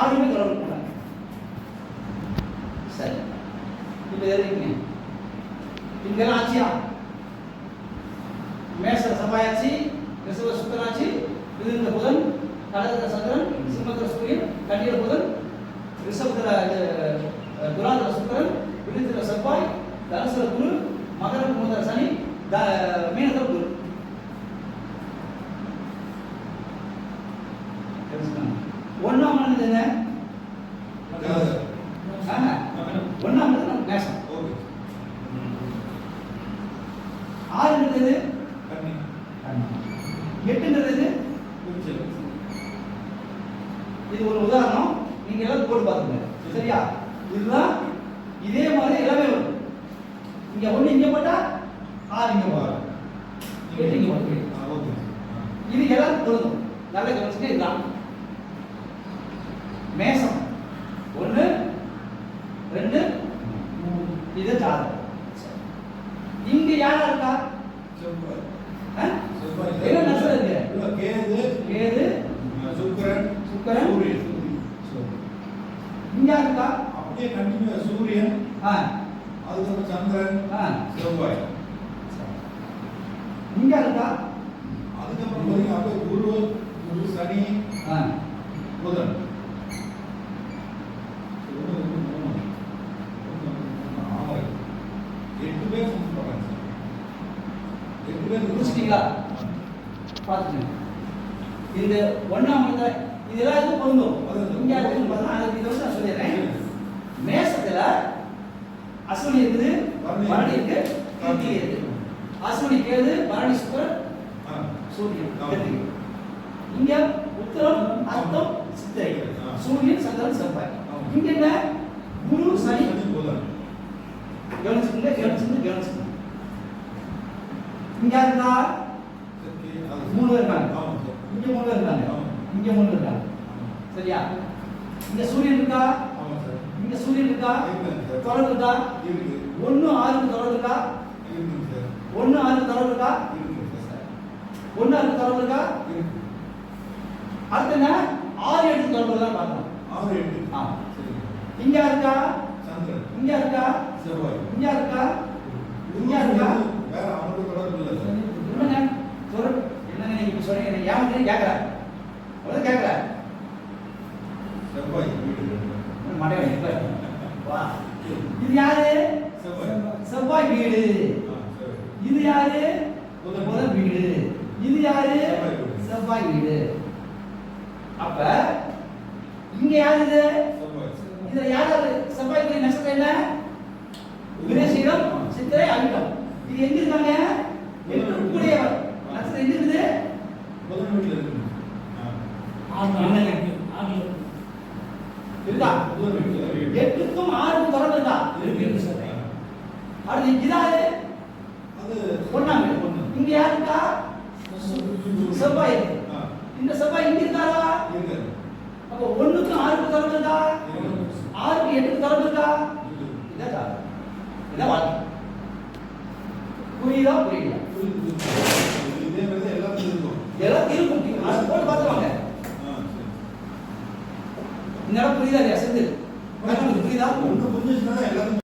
யாருமே தொடர்பு பண்ணாங்க சரி. இப்போ எழுதிக்கங்க இங்கெல்லாம் ஆச்சியா? மேஷ சபாயாச்சி ரிசவ சுக்கராச்சி மிதுன புதன் கடகர சந்திரன் சிம்மகர சூரியன் கன்னிய புதன் ரிஷபத்துல துலாதர சுக்கரன் விழுத்திர செவ்வாய் தனுசுல குரு மகர குமுதர சனி த- மீனத்துல குரு. ஒண்ணாம் மனது என்ன. ஒண்ணாம் மனது நம்ம மேஷம் ஆறுங்கிறது எட்டுங்கிறது இது ஒரு உதாரணம். நீங்க எல்லாம் போட்டு பாத்துங்க சரியா? இதுதான் இதே மாதிரி எல்லாமே வரும். இங்க ஒண்ணு இங்க போட்டா ஆறு இங்க வரும் எட்டு இங்க வரும் இது எல்லாம் பொருந்தும். நல்ல கவனிச்சுங்க இதுதான் மேசம் ஒண்ணு ரெண்டு மூணு இது ஜாதகம் இங்க யாரா இருக்கா? என்ன நட்சத்திரம் இருக்கு கேது சுக்கரன் சுக்கிரன், சூரியன் இங்க இருக்கா? அப்படியே கண்டினியூ சூரியன். அதுக்கப்புறம் சந்திரன். செவ்வாய் இங்க யார் இருக்கா அதுக்கப்புறம் பார்த்தீங்கன்னா அப்படியே குரு குரு சனி ஆ புதன் ஒண்ணு, ரெண்டு, மூணு. ஒண்ணு, ரெண்டு, ஆறு. எட்டு பேர் ஃபிக்ஸ் பண்ணாங்க சார். எட்டு பேர் முடிச்சிட்டீங்களா? பார்த்துக்கங்க. இந்த ஒண்ணாம் இடத்துல இது எல்லாத்துக்கும் பொருந்தும். இங்க இதை வந்து நான் சொல்லிடுறேன். மேசத்துல அஸ்வினி இருக்குது. பரணி இருக்கு கிருத்திகை இருக்கு. அஸ்வினி கேது பரணி சுக்கரன் ஆ. சூரியன். இங்க உத்தரம் அர்த்தம் சித்திரை. சூரியன் சந்திரன் செவ்வாய். இங்க என்ன? குரு சனி சனி புதன் கவனிச்சுக்கோங்க கவனிச்சுக்கோங்க கவனிச்சுக்கோங்க இங்க அது- மூணு பேர் இருக்காங்க. இங்க மூணு பேர் இருக்காங்க. இங்க மூணு பேர் இருக்காங்க. சரியா இங்க சூரியன் இருக்கா. இங்க சூரியன் இருக்கா. தொடர்பு இருக்கா. ஒண்ணு ஆறுக்கு தொடர்பு இருக்கா. ஒண்ணு ஆறுக்கு தொடர்பு இருக்கா. ஒண்ணு ஆறுக்கு தொடர்பு இருக்கா. அடுத்து என்ன ஆறு எட்டு தொடர்பு தான் பார்க்கணும் ஆறு, எட்டு. ஆ. சரி. இங்க இருக்கா இங்க இருக்கா செவ்வாய் இங்க இருக்கா இங்க இருக்கா வேற அவனுக்கு தொடர்பு இல்லை. சார் என்னங்க? தொடர்பு என்னங்க நீங்க இப்படி சொல்றீங்க? ஏன் கேட்கல அவ்வளவு கேட்கல செவ்வாய் வீடு மடையன் இப்ப வா. இது யாரு? செவ்வாய். வீடு. இது யாரு. புதன் வீடு. இது யாரு? செவ்வாய் வீடு. அப்ப இங்க யாரு இது? இதுல யாரு செவ்வாய் நட்சத்திரம் என்ன? விரேசீரம் சித்திரை அவிட்டம். இது எங்க இருக்காங்க? எட்டுக்குடைய நட்சத்திரம் எங்க இருக்குது? புதன் வீட்டில். இருக்கா. எட்டுக்கும் ஆறுக்கும் தொடர்பு இருக்கா? சார். அடுத்து இதாரு அது? ஒண்ணாம் வீடு ஒண்ணு. இங்க யாரு இருக்கா செவ்வாய். இருக்கு இந்த செவ்வாய் இங்க இருக்காரா. அப்போ ஒண்ணுக்கும் ஆறுக்கு தொடர்பு இருக்கா இருக்குது. ஆறுக்கு எட்டுக்கு தொடர்பு இருக்கா இருக்குது. இதான் ஜாதகம். இதான் வாழ்க்கை புரியுதா புரியல எல்லாத்துக்கும் இருக்கும். அது போட்டு பார்த்துவாங்க. இந்த இடம் புரியுதா இல்லையா செந்தில் கண்ணனுக்கு புரியுதா ஒண்ணு புரிஞ்சுச்சுன்னா எல்லாத்துக்கும்